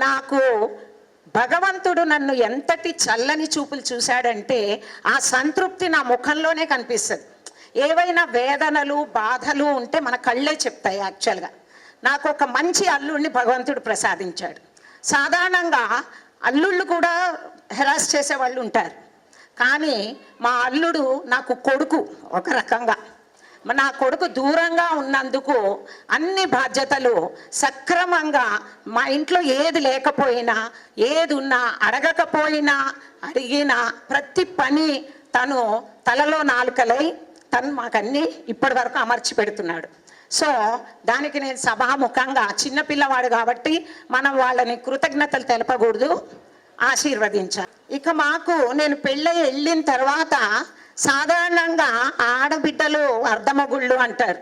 నాకు భగవంతుడు నన్ను ఎంతటి చల్లని చూపులు చూశాడంటే ఆ సంతృప్తి నా ముఖంలోనే కనిపిస్తుంది. ఏవైనా వేదనలు బాధలు ఉంటే మన కళ్ళే చెప్తాయి యాక్చువల్గా నాకు ఒక మంచి అల్లుడిని భగవంతుడు ప్రసాదించాడు. సాధారణంగా అల్లుళ్ళు కూడా హెరాస్ చేసే వాళ్ళు ఉంటారు. కానీ మా అల్లుడు నాకు కొడుకు ఒక రకంగా. నా కొడుకు దూరంగా ఉన్నందుకు అన్ని బాధ్యతలు సక్రమంగా మా ఇంట్లో ఏది లేకపోయినా ఏది ఉన్నా అడగకపోయినా అడిగినా ప్రతి పని తను తలలో నాలుకలై తను మాకన్నీ ఇప్పటి వరకు అమర్చి పెడుతున్నాడు. సో దానికి నేను సభాముఖంగా చిన్నపిల్లవాడు కాబట్టి మనం వాళ్ళని కృతజ్ఞతలు తెలపకూడదు ఆశీర్వదించాను ఇక మాకు నేను పెళ్ళై వెళ్ళిన తర్వాత సాధారణంగా ఆడబిడ్డలు అర్ధమగుళ్ళు అంటారు.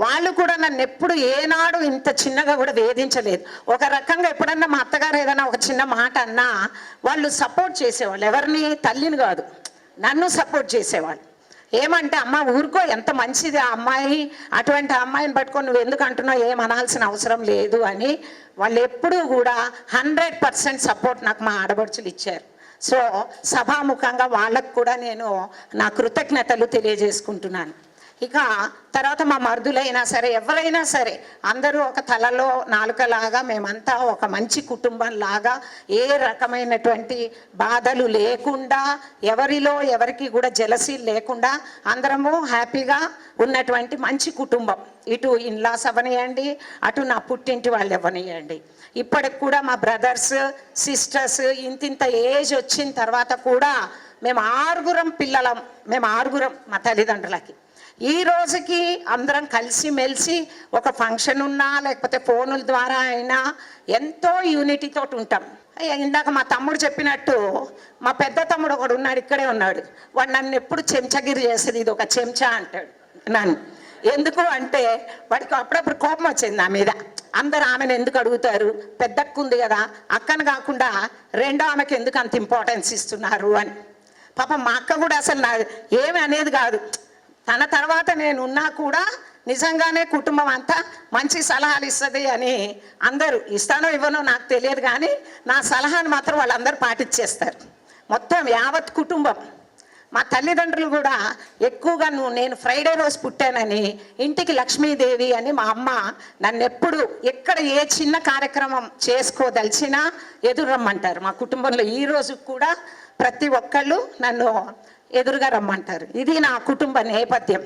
వాళ్ళు కూడా నన్ను ఎప్పుడు ఏనాడు ఇంత చిన్నగా కూడా వేధించలేదు. ఒక రకంగా ఎప్పుడన్నా మా అత్తగారు ఏదైనా ఒక చిన్న మాట అన్నా వాళ్ళు సపోర్ట్ చేసేవాళ్ళు. ఎవరిని? తల్లిని కాదు. నన్ను సపోర్ట్ చేసేవాళ్ళు. ఏమంటే అమ్మ ఊరుకో ఎంత మంచిది ఆ అమ్మాయి. అటువంటి అమ్మాయిని పట్టుకొని నువ్వు ఎందుకు అంటున్నావు? ఏం అనాల్సిన అవసరం లేదు అని వాళ్ళు ఎప్పుడూ కూడా హండ్రెడ్ పర్సెంట్ సపోర్ట్ నాకు మా ఆడబడుచులు ఇచ్చారు. సో సభాముఖంగా వాళ్ళకు కూడా నేను నా కృతజ్ఞతలు తెలియజేసుకుంటున్నాను. ఇక తర్వాత మా మరుదులైనా సరే ఎవరైనా సరే అందరూ ఒక తలలో నాలుకలాగా మేమంతా ఒక మంచి కుటుంబం లాగా ఏ రకమైనటువంటి బాధలు లేకుండా ఎవరిలో ఎవరికి కూడా జలసీ లేకుండా అందరము హ్యాపీగా ఉన్నటువంటి మంచి కుటుంబం. ఇటు ఇన్లాస్ అవనియండి అటు నా పుట్టింటి వాళ్ళు ఇవ్వనియండి ఇప్పటికి కూడా మా బ్రదర్స్ సిస్టర్స్ ఇంతింత ఏజ్ వచ్చిన తర్వాత కూడా మేము ఆరుగురం పిల్లలం మేము ఆరుగురం మా తల్లిదండ్రులకి. ఈ రోజుకి అందరం కలిసి మెలిసి ఒక ఫంక్షన్ ఉన్నా లేకపోతే ఫోనుల ద్వారా అయినా ఎంతో యూనిటీతో ఉంటాం. ఇందాక మా తమ్ముడు చెప్పినట్టు మా పెద్ద తమ్ముడు ఒకడు ఉన్నాడు ఇక్కడే ఉన్నాడు. వాడు నన్ను ఎప్పుడు చెంచగిరి చేసేది ఇది ఒక చెంచా అంటాడు నన్ను. ఎందుకు అంటే వాడికి అప్పుడప్పుడు కోపం వచ్చింది నా మీద. అందరు ఆమెను ఎందుకు అడుగుతారు? పెద్దక్కుంది కదా అక్కను కాకుండా రెండో ఆమెకి ఎందుకు అంత ఇంపార్టెన్స్ ఇస్తున్నారు అని. పాపం మా అక్క కూడా అసలు నా ఏమి అనేది కాదు. తన తర్వాత నేను ఉన్నా కూడా నిజంగానే కుటుంబం అంతా మంచి సలహాలు ఇస్తుంది అని అందరూ ఇస్తానో ఇవ్వనో నాకు తెలియదు కానీ నా సలహాను మాత్రం వాళ్ళందరూ పాటించేస్తారు. మొత్తం యావత్ కుటుంబం మా తల్లిదండ్రులు కూడా ఎక్కువగా నువ్వు నేను ఫ్రైడే రోజు పుట్టానని ఇంటికి లక్ష్మీదేవి అని మా అమ్మ నన్ను ఎప్పుడు ఎక్కడ ఏ చిన్న కార్యక్రమం చేసుకోదలిచినా ఎదురు రమ్మంటారు మా కుటుంబంలో ఈ రోజు కూడా ప్రతి ఒక్కళ్ళు నన్ను ఎదురుగా రమ్మంటారు. ఇది నా కుటుంబ నేపథ్యం.